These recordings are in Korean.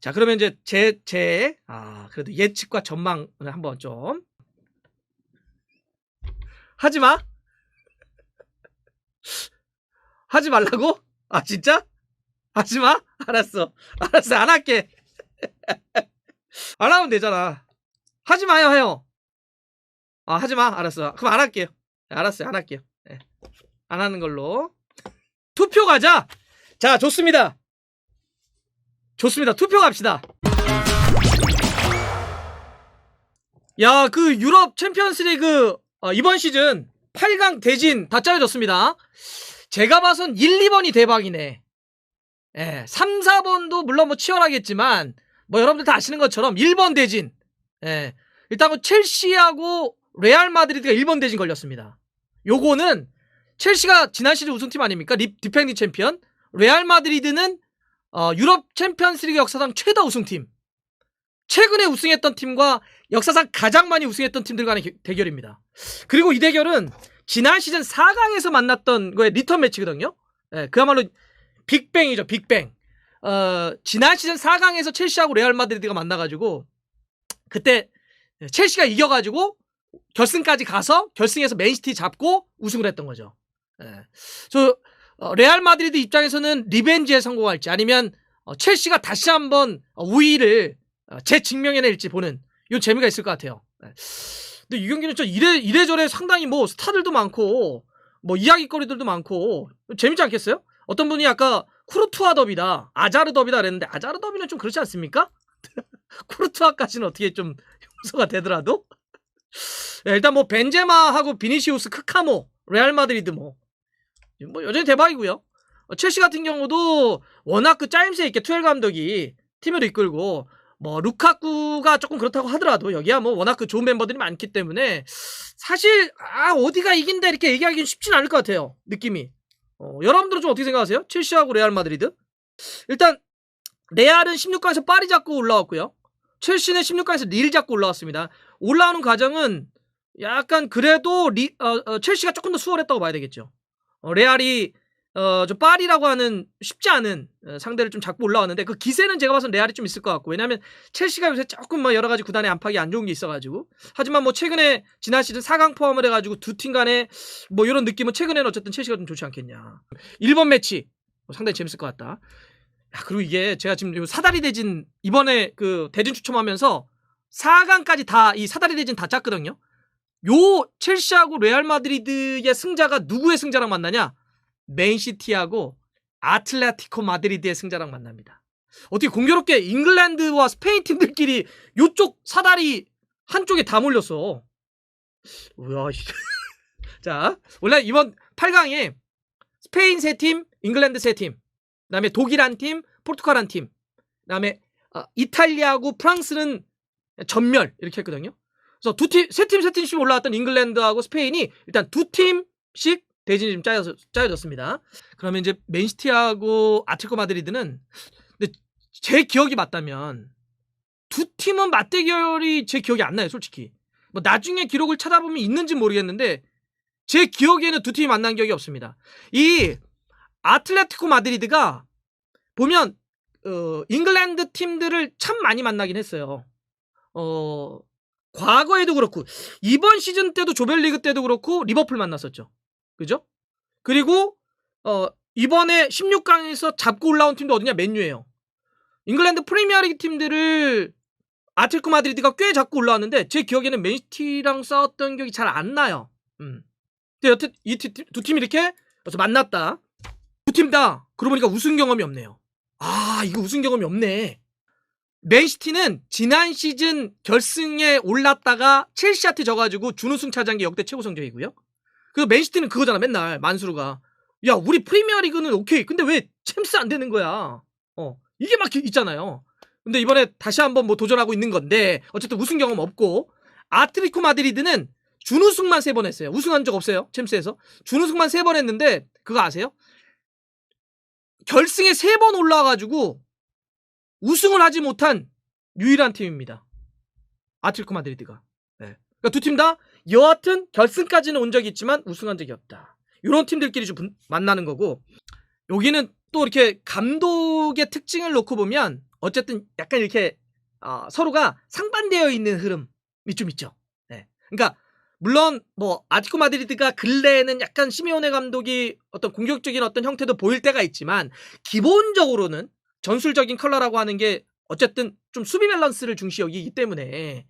자, 그러면 이제 제, 제, 아, 그래도 예측과 전망을 한번 좀. 하지 마. 하지 말라고? 아, 진짜? 하지 마? 알았어. 알았어. 안 할게. 안 하면 되잖아. 하지 마요, 해요. 아, 하지 마. 알았어. 그럼 안 할게요. 네, 알았어요. 안 할게요. 네. 안 하는 걸로. 투표 가자. 자, 좋습니다. 좋습니다. 투표 갑시다. 야, 그 유럽 챔피언스 리그 어, 이번 시즌 8강 대진 다 짜여졌습니다. 제가 봐선 1, 2번이 대박이네. 예, 3, 4번도 물론 뭐 치열하겠지만 뭐 여러분들 다 아시는 것처럼 1번 대진. 예. 일단 뭐 첼시하고 레알 마드리드가 1번 대진 걸렸습니다. 요거는 첼시가 지난 시즌 우승팀 아닙니까? 리, 디펜딩 챔피언. 레알 마드리드는 어, 유럽 챔피언스리그 역사상 최다 우승팀. 최근에 우승했던 팀과 역사상 가장 많이 우승했던 팀들 간의 겨- 대결입니다. 그리고 이 대결은 지난 시즌 4강에서 만났던 거의 리턴 매치거든요. 예, 그야말로 빅뱅이죠, 빅뱅. 어, 지난 시즌 4강에서 첼시하고 레알 마드리드가 만나가지고 그때 첼시가 이겨가지고 결승까지 가서 결승에서 맨시티 잡고 우승을 했던 거죠. 예. 저 어, 레알 마드리드 입장에서는 리벤지에 성공할지 아니면 어, 첼시가 다시 한번 어, 우위를 어, 재증명해낼지 보는 요 재미가 있을 것 같아요. 예. 근데 이 경기는 좀 이래 이래저래 상당히 뭐 스타들도 많고 뭐 이야기거리들도 많고 재밌지 않겠어요? 어떤 분이 아까 쿠르투아 더비다, 아자르 더비다 그랬는데 아자르 더비는 좀 그렇지 않습니까? 쿠르투아까지는 어떻게 좀 용서가 되더라도 예, 일단 뭐 벤제마하고 비니시우스, 크카모, 레알 마드리드 뭐, 뭐 여전히 대박이고요. 어, 첼시 같은 경우도 워낙 그 짜임새 있게 투엘 감독이 팀을 이끌고 뭐 루카쿠가 조금 그렇다고 하더라도 여기야 뭐 워낙 그 좋은 멤버들이 많기 때문에 사실 아 어디가 이긴다 이렇게 얘기하기는 쉽진 않을 것 같아요 느낌이. 어, 여러분들은 좀 어떻게 생각하세요? 첼시하고 레알 마드리드? 일단 레알은 16강에서 파리 잡고 올라왔고요. 첼시는 16강에서 릴 잡고 올라왔습니다. 올라오는 과정은 약간 그래도 리, 어, 어, 첼시가 조금 더 수월했다고 봐야 되겠죠 어, 레알이 어, 저 파리라고 하는 쉽지 않은 어, 상대를 좀 잡고 올라왔는데 그 기세는 제가 봐선 레알이 좀 있을 것 같고 왜냐하면 첼시가 요새 조금 뭐 여러 가지 구단의 안팎이 안 좋은 게 있어가지고 하지만 뭐 최근에 지난 시즌 4강 포함을 해가지고 두 팀 간에 뭐 이런 느낌은 최근에는 어쨌든 첼시가 좀 좋지 않겠냐. 1번 매치. 뭐 상당히 재밌을 것 같다. 야 그리고 이게 제가 지금 요 사다리 대진 이번에 그 대진 추첨하면서 4강까지 다 이 사다리 대진 다 짰거든요 요 첼시하고 레알 마드리드의 승자가 누구의 승자랑 만나냐 맨시티하고 아틀레티코 마드리드의 승자랑 만납니다. 어떻게 공교롭게 잉글랜드와 스페인 팀들끼리 요쪽 사다리 한쪽에 다 몰렸어. 우와. 씨. 자, 원래 이번 8강에 스페인 세 팀, 잉글랜드 세 팀, 그 다음에 독일 한 팀, 포르투갈 한 팀, 그 다음에 아, 이탈리아하고 프랑스는 전멸 이렇게 했거든요. 그래서 두 팀, 세 팀, 세 팀씩 올라왔던 잉글랜드하고 스페인이 일단 두 팀씩 대진이 좀 짜여, 짜여졌습니다. 그러면 이제 맨시티하고 아틀레티코 마드리드는 근데 제 기억이 맞다면 두 팀은 맞대결이 제 기억이 안 나요, 솔직히. 뭐 나중에 기록을 찾아보면 있는지 모르겠는데 제 기억에는 두 팀이 만난 기억이 없습니다. 이 아틀레티코 마드리드가 보면 어, 잉글랜드 팀들을 참 많이 만나긴 했어요. 어, 과거에도 그렇고 이번 시즌 때도 조별리그 때도 그렇고 리버풀 만났었죠. 그죠? 그리고 어 이번에 16강에서 잡고 올라온 팀도 어디냐? 맨유예요. 잉글랜드 프리미어리그 팀들을 아틀레티코 마드리드가 꽤 잡고 올라왔는데 제 기억에는 맨시티랑 싸웠던 기억이 잘 안 나요. 음. 근데 여튼 이두 팀이 이렇게 그래서 만났다. 두 팀 다 그러고 보니까 우승 경험이 없네요. 아 이거 우승 경험이 없네. 맨시티는 지난 시즌 결승에 올랐다가 첼시한테 져가지고 준우승 차지한 게 역대 최고 성적이고요. 그 맨시티는 그거잖아 맨날. 만수르가. 야 우리 프리미어리그는 오케이. 근데 왜 챔스 안 되는 거야? 어 이게 막 있잖아요. 근데 이번에 다시 한번 뭐 도전하고 있는 건데 어쨌든 우승 경험 없고 아트리코 마드리드는 준우승만 세 번 했어요. 우승한 적 없어요 챔스에서. 준우승만 세 번 했는데 그거 아세요? 결승에 세 번 올라와가지고 우승을 하지 못한 유일한 팀입니다 아트리코 마드리드가 네. 그러니까 두 팀 다 여하튼 결승까지는 온 적이 있지만 우승한 적이 없다. 이런 팀들끼리 좀 분- 만나는 거고 여기는 또 이렇게 감독의 특징을 놓고 보면 어쨌든 약간 이렇게 어, 서로가 상반되어 있는 흐름이 좀 있죠. 네. 그러니까 물론 뭐 아티코 마드리드가 근래에는 약간 시메오네 감독이 어떤 공격적인 어떤 형태도 보일 때가 있지만 기본적으로는 전술적인 컬러라고 하는 게 어쨌든 좀 수비 밸런스를 중시 여기기 때문에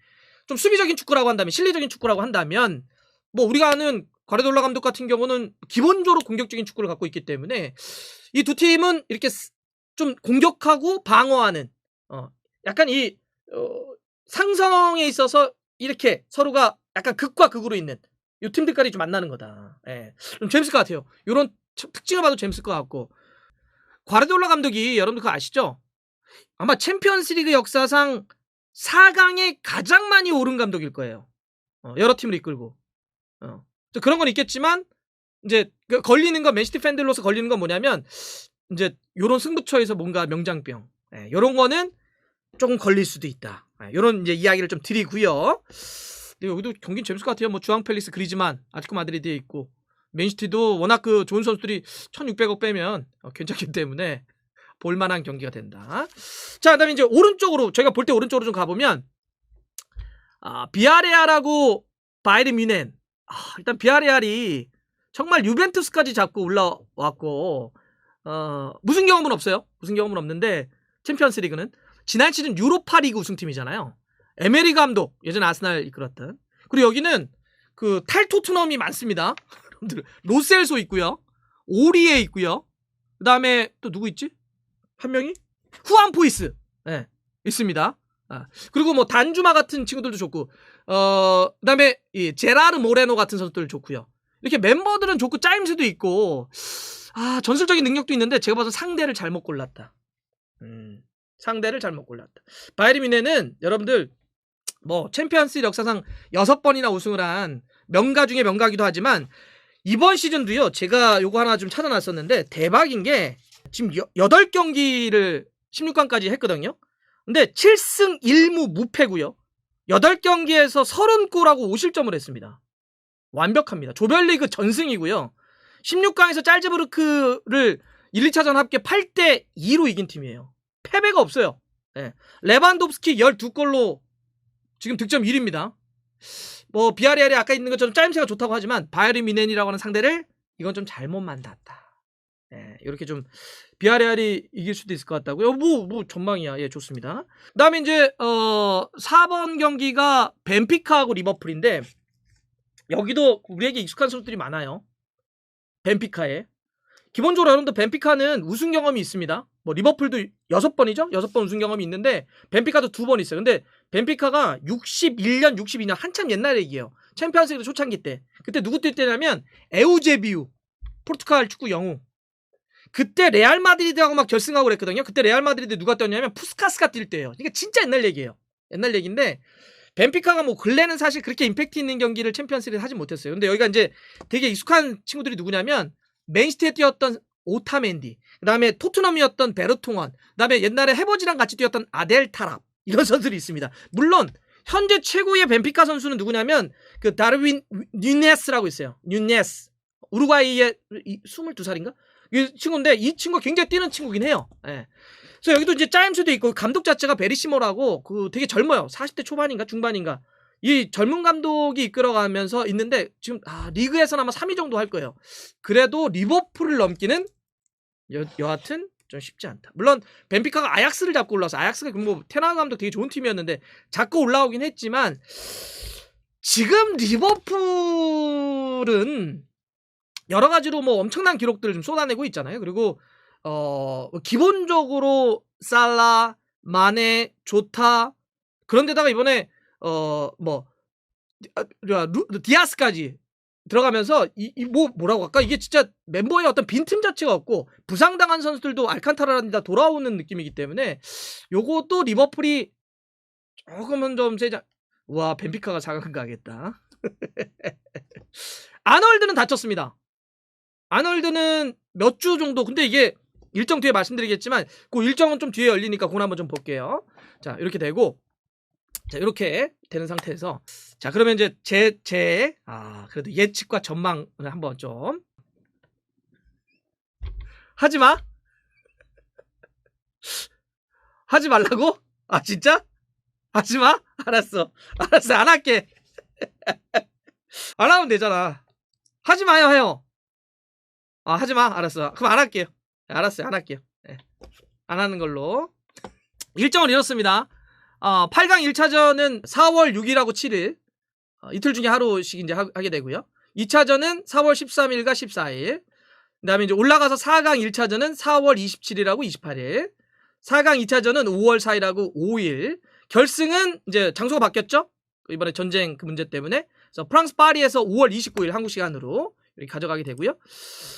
좀 수비적인 축구라고 한다면 실리적인 축구라고 한다면 뭐 우리가 아는 과르돌라 감독 같은 경우는 기본적으로 공격적인 축구를 갖고 있기 때문에 이 두 팀은 이렇게 스- 좀 공격하고 방어하는 어 약간 이 어, 상성에 있어서 이렇게 서로가 약간 극과 극으로 있는 이 팀들끼리 좀 만나는 거다. 예. 좀 재밌을 것 같아요. 이런 특징을 봐도 재밌을 것 같고 과르돌라 감독이 여러분들 그거 아시죠? 아마 챔피언스리그 역사상 4강에 가장 많이 오른 감독일 거예요. 어, 여러 팀을 이끌고. 어. 또 그런 건 있겠지만 이제 그 걸리는 건 맨시티 팬들로서 걸리는 건 뭐냐면 이제 요런 승부처에서 뭔가 명장병 예, 요런 거는 조금 걸릴 수도 있다. 예, 요런 이제 이야기를 좀 드리고요. 근데 여기도 경기 재밌을 것 같아요. 뭐 주앙 펠리스 그리즈만 아티코 마드리드에 있고 맨시티도 워낙 그 좋은 선수들이 1,600억 빼면 어, 괜찮기 때문에 볼만한 경기가 된다. 자, 그다음에 이제 오른쪽으로 저희가 볼 때 오른쪽으로 좀 가보면 아, 비아레알하고 바이르 뮌헨. 아, 일단 비아레알이 정말 유벤투스까지 잡고 올라왔고 어, 무슨 경험은 없어요. 무슨 경험은 없는데 챔피언스리그는 지난 시즌 유로파리그 우승팀이잖아요. 에메리 감독 예전 아스날 이끌었던 그리고 여기는 그 탈토트넘이 많습니다. 여러분들 로셀소 있고요. 오리에 있고요. 그다음에 또 누구 있지? 한 명이 후안 포이스 예, 있습니다. 아, 그리고 뭐 단주마 같은 친구들도 좋고 어 그다음에 이 제라르 모레노 같은 선수들 좋고요. 이렇게 멤버들은 좋고 짜임새도 있고 아 전술적인 능력도 있는데 제가 봐서 상대를 잘못 골랐다. 음, 상대를 잘못 골랐다. 바이에른 뮌헨은 여러분들 뭐 챔피언스 역사상 여섯 번이나 우승을 한 명가 중에 명가기도 하지만 이번 시즌도요. 제가 요거 하나 좀 찾아놨었는데 대박인 게 지금 여, 8경기를 16강까지 했거든요. 근데 7승 1무 무패고요. 8경기에서 30골하고 5실점을 했습니다. 완벽합니다. 조별리그 전승이고요. 16강에서 짤즈부르크를 1, 2차전 합계 8대 2로 이긴 팀이에요. 패배가 없어요. 예. 레반도프스키 12골로 지금 득점 1위입니다. 뭐 비아리알이 아까 있는 것처럼 짜임새가 좋다고 하지만 바이에른 미넨이라고 하는 상대를 이건 좀 잘못 만났다. 예, 이렇게 좀 비아레알이 이길 수도 있을 것 같다고요. 뭐, 뭐 전망이야. 예, 좋습니다. 그다음에 이제 어 4번 경기가 벤피카하고 리버풀인데 여기도 우리에게 익숙한 선수들이 많아요. 벤피카에. 기본적으로 여러분들 벤피카는 우승 경험이 있습니다. 뭐 리버풀도 6번이죠? 6번 우승 경험이 있는데 벤피카도 2번 있어요. 근데 벤피카가 61년, 62년 한참 옛날 얘기예요. 챔피언스리그 초창기 때. 그때 누구 뛸 때냐면 에우제비우 포르투갈 축구 영웅. 그때 레알 마드리드하고 막 결승하고 그랬거든요. 그때 레알 마드리드 누가 뛰었냐면 푸스카스가 뛸 때예요. 이게 진짜 옛날 얘기예요. 옛날 얘기인데 벤피카가 뭐 근래는 사실 그렇게 임팩트 있는 경기를 챔피언스리그 하지 못했어요. 근데 여기가 이제 되게 익숙한 친구들이 누구냐면 맨시티에 뛰었던 오타멘디, 그다음에 토트넘이었던 베르통원, 그다음에 옛날에 해버지랑 같이 뛰었던 아델 타랍 이런 선수들이 있습니다. 물론 현재 최고의 벤피카 선수는 누구냐면 그 다르윈 뉴네스라고 있어요. 뉴네스. 우루과이의 22살인가? 이 친구인데 이 친구가 굉장히 뛰는 친구긴 해요. 예. 그래서 여기도 이제 짜임새도 있고 감독 자체가 베리시모라고 그 되게 젊어요. 40대 초반인가 중반인가. 이 젊은 감독이 이끌어가면서 있는데 지금 아, 리그에서는 아마 3위 정도 할 거예요. 그래도 리버풀을 넘기는 여, 여하튼 좀 쉽지 않다. 물론 벤피카가 아약스를 잡고 올라서 아약스가 뭐 테나 감독 되게 좋은 팀이었는데 잡고 올라오긴 했지만 지금 리버풀은 여러 가지로 뭐 엄청난 기록들을 좀 쏟아내고 있잖아요. 그리고 어 기본적으로 살라, 마네, 조타 그런데다가 이번에 어 뭐 디아스까지 들어가면서 이뭐 뭐라고 할까? 이게 진짜 멤버의 어떤 빈틈 자체가 없고 부상당한 선수들도 알칸타라라는 다 돌아오는 느낌이기 때문에 요것도 리버풀이 조금은 좀 세자 와 벤피카가 4강 가겠다. 아놀드는 다쳤습니다. 아놀드는 몇 주 정도 근데 이게 일정 뒤에 말씀드리겠지만 그 일정은 좀 뒤에 열리니까 그건 한번 좀 볼게요. 자 이렇게 되고 자 이렇게 되는 상태에서 자 그러면 이제 제 제 아 그래도 예측과 전망을 한번 좀 하지 마 하지 말라고? 아 진짜? 하지 마? 알았어. 알았어. 안 할게. 안 하면 되잖아. 하지 마요, 해요. 아, 하지 마. 알았어. 그럼 안 할게요. 네, 알았어요. 안 할게요. 예. 안 하는 걸로. 일정을 잃었습니다. 어, 8강 1차전은 4월 6일하고 7일. 어, 이틀 중에 하루씩 이제 하, 게 되고요. 2차전은 4월 13일과 14일. 그 다음에 이제 올라가서 4강 1차전은 4월 27일하고 28일. 4강 2차전은 5월 4일하고 5일. 결승은 이제 장소가 바뀌었죠? 이번에 전쟁 그 문제 때문에. 그래서 프랑스 파리에서 5월 29일 한국 시간으로 이렇게 가져가게 되고요.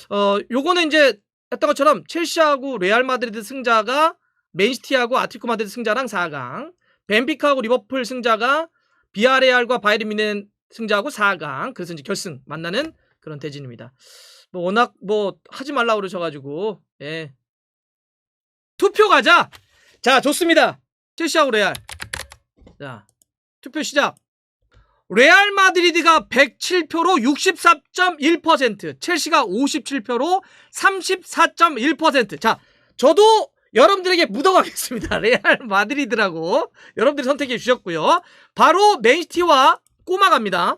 어, 요거는 이제 했던 것처럼 첼시하고 레알 마드리드 승자가 맨시티하고 아틀레티코 마드리드 승자랑 4강. 벤피카하고 리버풀 승자가 비아레알과 바이에른 뮌헨 승자하고 4강. 그래서 이제 결승 만나는 그런 대진입니다. 뭐 워낙 뭐 하지 말라 고 그러셔가지고 예. 투표 가자. 자 좋습니다. 첼시하고 레알. 자 투표 시작. 레알 마드리드가 107표로 64.1%, 첼시가 57표로 34.1%. 자, 저도 여러분들에게 묻어가겠습니다. 레알 마드리드라고 여러분들이 선택해 주셨고요. 바로 맨시티와 꼬마 갑니다.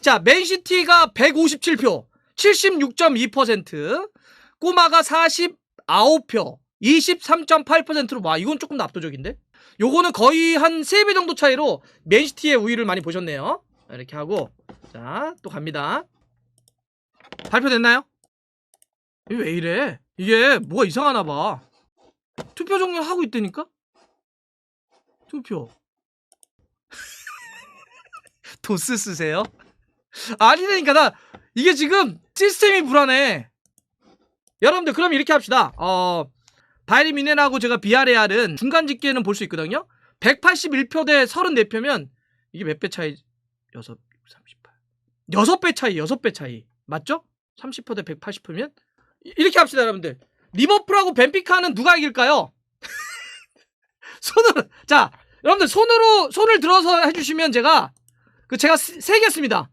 자, 맨시티가 157표, 76.2%, 꼬마가 49표, 23.8%로 와, 이건 조금 더 압도적인데? 요거는 거의 한 3배 정도 차이로 맨시티의 우위를 많이 보셨네요. 이렇게 하고 자, 또 갑니다. 발표됐나요? 왜 이래? 이게 뭐가 이상하나 봐. 투표 종료하고 있다니까? 투표. 도스 쓰세요? 아니라니까 나 이게 지금 시스템이 불안해. 여러분들 그럼 이렇게 합시다. 어 바이리 미넨하고 제가 비아레알은 중간 집계는 볼 수 있거든요. 181표 대 34표면 이게 몇 배 차이? 6, 38. 6배 차이, 6배 차이. 맞죠? 30표 대 180표면 이렇게 합시다, 여러분들. 리버풀하고 벤피카는 누가 이길까요? 손으로 자, 여러분들 손으로 손을 들어서 해 주시면 제가 그 제가 세- 세겠습니다.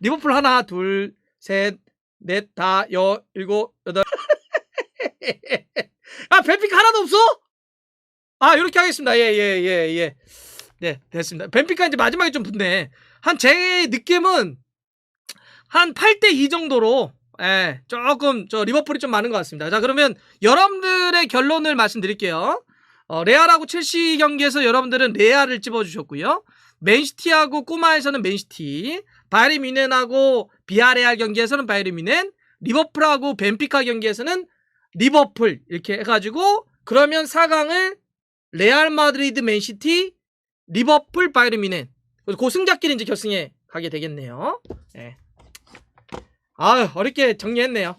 리버풀 하나, 둘, 셋, 넷, 다, 여, 일곱, 여덟. 아, 벤피카 하나도 없어? 아, 이렇게 하겠습니다. 예, 예, 예, 예. 네, 됐습니다. 벤피카 이제 마지막에 좀 붙네. 한 제 느낌은 한 8대 2 정도로, 예, 조금, 저, 리버풀이 좀 많은 것 같습니다. 자, 그러면 여러분들의 결론을 말씀드릴게요. 어, 레알하고 첼시 경기에서 여러분들은 레알을 찝어주셨고요. 맨시티하고 꼬마에서는 맨시티, 바이에른 뮌헨하고 비아레알 경기에서는 바이에른 뮌헨, 리버풀하고 벤피카 경기에서는 리버풀 이렇게 해가지고 그러면 4강을 레알 마드리드 맨시티 리버풀 바이에른 뮌헨 그래서 그 승자끼리 이제 결승에 가게 되겠네요. 예. 아 어렵게 정리했네요.